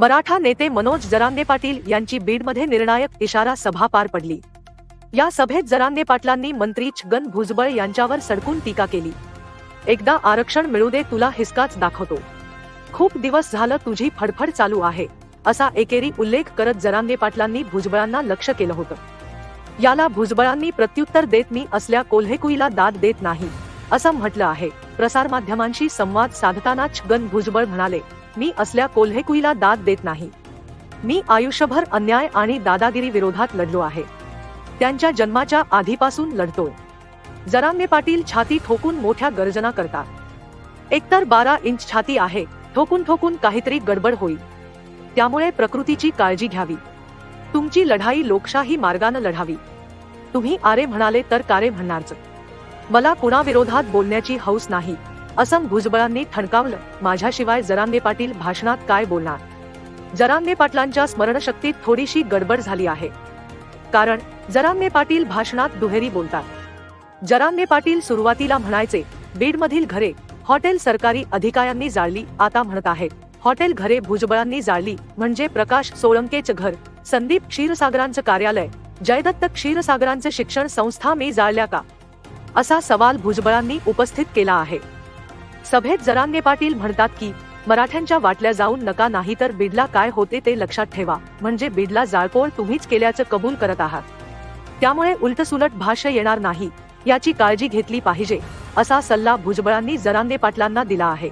मराठा नेते मनोज जरांगे पाटील यांची बीडमध्ये निर्णायक इशारा सभा पार पडली. या सभेत जरांगे पाटलांनी मंत्री छगन भुजबळ यांच्यावर सडकून टीका केली. एकदा आरक्षण मिळू दे तुला हिसकाच दाखवतो. खूप दिवस झालं तुझी फडफड चालू आहे असा एकेरी उल्लेख करत जरांगे पाटलांनी भुजबळांना लक्ष केलं होतं. याला भुजबळांनी प्रत्युत्तर देत मी असल्या कोल्हेकुईला दाद देत नाही असं म्हटलं आहे. प्रसारमाध्यमांशी संवाद साधताना छगन भुजबळ म्हणाले मी असल्या कोल्हेकुईला दाद देत नाही. मी आयुष्यभर अन्याय आणि दादागिरी विरोधात लढलो आहे. त्यांच्या जन्माच्या आधीपासून लढतोय जरांगे पाटील छाती ठोकून मोठ्या गर्जना करतात. एकतर बारा इंच छाती आहे ठोकून ठोकून काहीतरी गडबड होईल. त्यामुळे प्रकृतीची काळजी घ्यावी. तुमची लढाई लोकशाही मार्गानं लढावी. तुम्ही आरे म्हणाले तर कारे म्हणणारच मला कुणाविरोधात बोलण्याची हौस नाही. असं भुजबळांनी ठणकावलं. माझ्याशिवाय जरांगे पाटील भाषणात काय बोलणार? जरांगे पाटलांच्या स्मरणशक्तीत थोडीशी गडबड झाली आहे. कारण जरांगे पाटील भाषणात दुहेरी बोलतात. जरांगे पाटील सुरुवातीला म्हणायचे बीडमधील घरे हॉटेल सरकारी अधिकाऱ्यांनी जाळली आता म्हणत आहेत. हॉटेल घरे भुजबळांनी जाळली म्हणजे प्रकाश सोळंकेचं घर. संदीप क्षीरसागरांचं कार्यालय. जयदत्त क्षीरसागरांचं शिक्षण संस्था मी जाळल्या का? असा सवाल भुजबळांनी उपस्थित केला आहे. सभेत जरांगे पाटील म्हणतात की मराठ्यांच्या वाटल्या जाऊन नका नाही तर बिडला काय होते ते लक्षात ठेवा. म्हणजे बिडला जाळपोळ तुम्हीच केल्याचं कबूल करत आहात. त्यामुळे उलटसुलट भाष्य येणार नाही. याची काळजी घेतली पाहिजे असा सल्ला भुजबळांनी जरांगे पाटलांना दिला आहे.